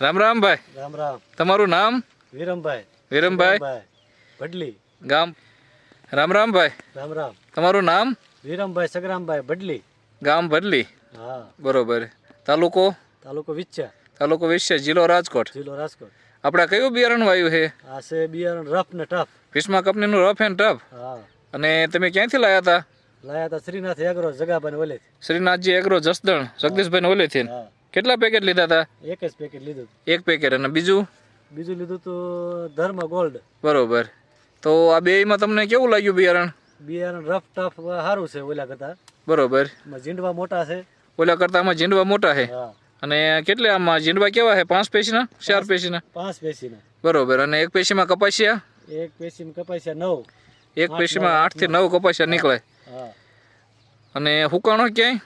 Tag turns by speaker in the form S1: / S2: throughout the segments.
S1: રામ રામ ભાઈ.
S2: રામ રામ.
S1: તમારું નામ?
S2: વિરમભાઈ.
S1: વિરમભાઈ.
S2: ભડલી
S1: ગામ? રામ રામ ભાઈ.
S2: રામ રામ.
S1: તમારું નામ?
S2: વિરમભાઈ સગરામભાઈ ભડલી
S1: ગામ ભડલી
S2: હા.
S1: બરોબર. તાલુકો?
S2: તાલુકો વિચ્છા.
S1: તાલુકો વિશ્ય જિલ્લો રાજકોટ.
S2: જિલ્લો રાજકોટ.
S1: આપણે કયું બિયારણ વાયું છે?
S2: આ છે બિયારણ રફ ને ટફ.
S1: ભીષ્મા કંપનીનું રફ એન્ડ ટફ?
S2: હા.
S1: અને તમે ક્યાંથી લાયા હતા?
S2: લાયા હતા શ્રીનાથ એગ્રો જગાભાઈ ઓલે
S1: શ્રીનાથજી એગ્રો જસદણ જગદીશભાઈ ઓલેથી.
S2: હા.
S1: કેટલા પેકેટ લીધા હતા
S2: એક જ પેકેટ લીધું
S1: એક પેકેટ અને બીજું?
S2: બીજું લીધું તો ધર્મ ગોલ્ડ
S1: બરોબર. તો આ બેયમાં તમને કેવું લાગ્યું બિયારણ?
S2: બિયારણ રફ ટફ સારું છે ઓલા કરતા.
S1: બરોબર.
S2: ઝીંડવા મોટા છે.
S1: ઓલા કરતાં આમાં ઝીંડવા મોટા છે? અને કેટલે આમાં? ઝીંડવા કેવા છે? પાંચ પેશીના? ચાર પેશીના?
S2: પાંચ પેશીના.
S1: બરોબર. અને એક પેશીમાં કપાસિયા?
S2: એક પેશીમાં કપાસિયા નવ.
S1: એક પેશીમાં આઠથી નવ કપાસિયા નીકળે.
S2: હા.
S1: અને હુકાણો ક્યાંય?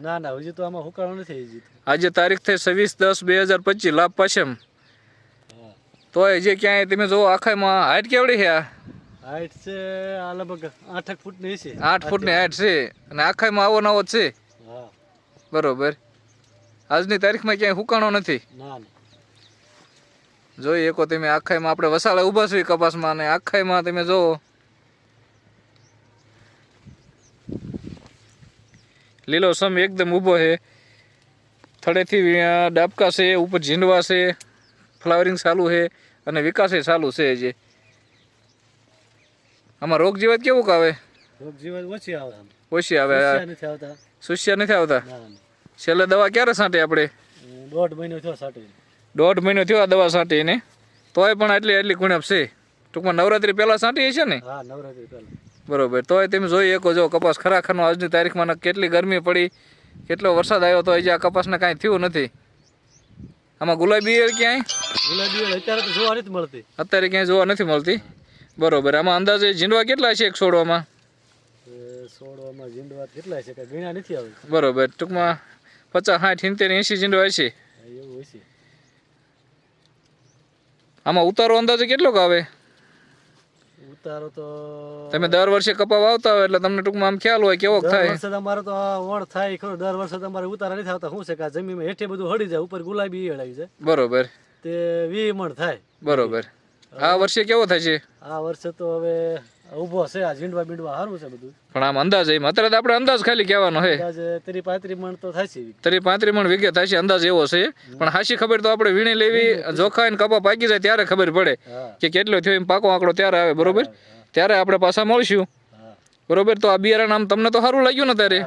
S2: ના ના હજી તો આમાં હુકાળો નથી હજી
S1: આજે તારીખ થઈ છવ્વીસ દસ બે હજાર પચીસ લાભ પાછમ.
S2: તો
S1: તોય જે ક્યાંય તમે જોવો આખામાં હાઈટ કેવડી છે આ?
S2: હાઈટ છે આ લગભગ આઠક ફૂટની છે
S1: આઠ ફૂટની હાઈટ છે. અને આખામાં આવો નવો છે. બરોબર. આજની તારીખમાં ક્યાંય હુકાણો નથી?
S2: જોઈએ
S1: જોઈ એકો તમે આખાઈમાં આપણે વસાળે ઊભા છીએ કપાસમાં અને આખાઈમાં તમે જોવો. લીલો સમ એકદમ ઊભો છે. થડેથી ડાબકા છે ઉપર ઝીંડવા છે ફ્લાવરિંગ ચાલુ છે અને વિકાસે ચાલુ છે જે. આમાં રોગ જીવાત કેવું આવે
S2: રોગ જીવાત ઓછી આવે
S1: ઓછી આવે
S2: સુસ્યા નથી આવતા.
S1: છેલ્લે દવા ક્યારે સાંટે આપણે?
S2: દોઢ મહિનો થયો સાટી
S1: દોઢ મહિનો થયો આ દવા છાંટીને તોય પણ આટલી આટલી ગુણપ છે. ટૂંકમાં નવરાત્રી પહેલાં સાંટી છે ને?
S2: હા નવરાત્રી પહેલા.
S1: બરોબર. તોય તમે જોઈ શકો જો કપાસ ખરાખરનો આજની તારીખમાં કેટલી ગરમી પડી કેટલો વરસાદ આવ્યો તો હજી આ કપાસને કાંઈ થયું નથી. આમાં ગુલાબી ક્યાંય?
S2: ગુલાબી અત્યારે તો જોવા નથી મળતી.
S1: અત્યારે ક્યાંય જોવા નથી મળતી? બરોબર. આમાં અંદાજે ઝીંડવા કેટલા છે એક છોડવામાં?
S2: છોડવામાં ઝીંડવા કેટલા છે? ગણ્યા નથી આવે.
S1: બરોબર. ટૂંકમાં પચાસ સાઠ સિત્તેર એંશી ઝીંડવા છે
S2: એવું
S1: આમાં ઉતારો અંદાજે કેટલોક આવે?
S2: ઉતારો તો
S1: તમે દર વર્ષે કપા વાવતા હોય એટલે તમને ટૂંકમાં આમ ખ્યાલ હોય
S2: કેવો
S1: થાય.
S2: વર્ષે અમારે તો આ વણ થાય ખરો. દર વર્ષે તમારે ઉતારા નથી આવતા. શું છે કે જમીન જમીનમાં હેઠે બધું હળી જાય ઉપર ગુલાબી હળાવી જાય
S1: બરોબર.
S2: તે વી મણ થાય.
S1: બરોબર. આ વર્ષે કેવો થાય છે?
S2: આ વર્ષે તો હવે ઊભો છે આ ઝીંડવા બીંડવા સારું છે બધું.
S1: પણ આમ અંદાજ એમ. અત્યારે તો આપણે અંદાજ ખાલી કહેવાનો
S2: હે ત્રી પાંત્રી મણ તો છે
S1: તરી પાંત્રી મણ વિગે છે અંદાજ એવો છે. પણ હાશી ખબર તો આપણે વીણી લેવી જોખા ને કપા પાકી જાય ત્યારે ખબર પડે કે કેટલો થયો એમ પાકો આંકડો ત્યારે આવે બરોબર? ત્યારે આપણે પાછા મળશું. બરોબર? તો આ બિયારણ આમ તમને તો સારું લાગ્યું ને તારે
S2: છે.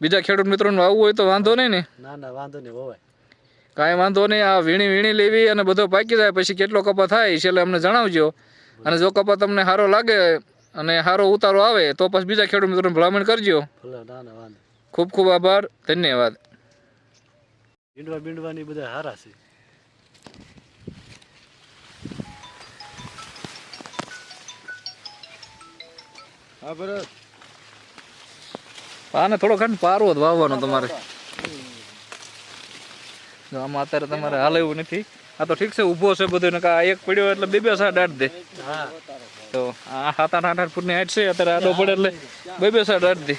S1: બીજા ખેડૂત મિત્રોને આવવું હોય તો વાંધો નહીં ને?
S2: ના ના વાંધો નહીં હોવાય
S1: કાંઈ વાંધો નહીં આ વીણી વીણી લેવી અને બધો પાકી જાય પછી કેટલો કપા થાય છેલ્લે અમને જણાવજો. અને જો કપા તમને સારો લાગે અને સારો ઉતારો આવે તો પછી બીજા ખેડૂત મિત્રોને ભલામણ કરજો. ખૂબ ખૂબ આભાર ધન્યવાદ.
S2: ઝીંડવા બીંડવાની બધા સારા છે.
S3: હા બરાબર
S1: આને થોડો ખાને પારો જ વાવવાનો તમારે. આમાં અત્યારે તમારે હાલ એવું નથી. આ તો ઠીક છે, ઊભો છે બધું ને એક પડ્યો એટલે બે બે સાઠ આઠ દે. તો આ સાત આઠ આઠ આઠ ફૂટની હાઈટ છે, અત્યારે આડો પડે એટલે બે બે સાડ આઠ દે.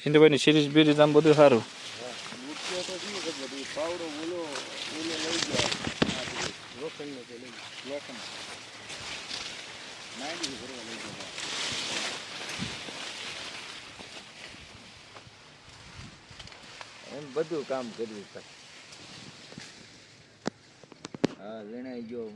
S3: સિંધુભાઈ
S1: સિંધુભાઈની સિરીઝ બીરીઝ આમ બધું સારું.
S3: એમ બધું કામ કર્યું હા વીણાઈ ગયો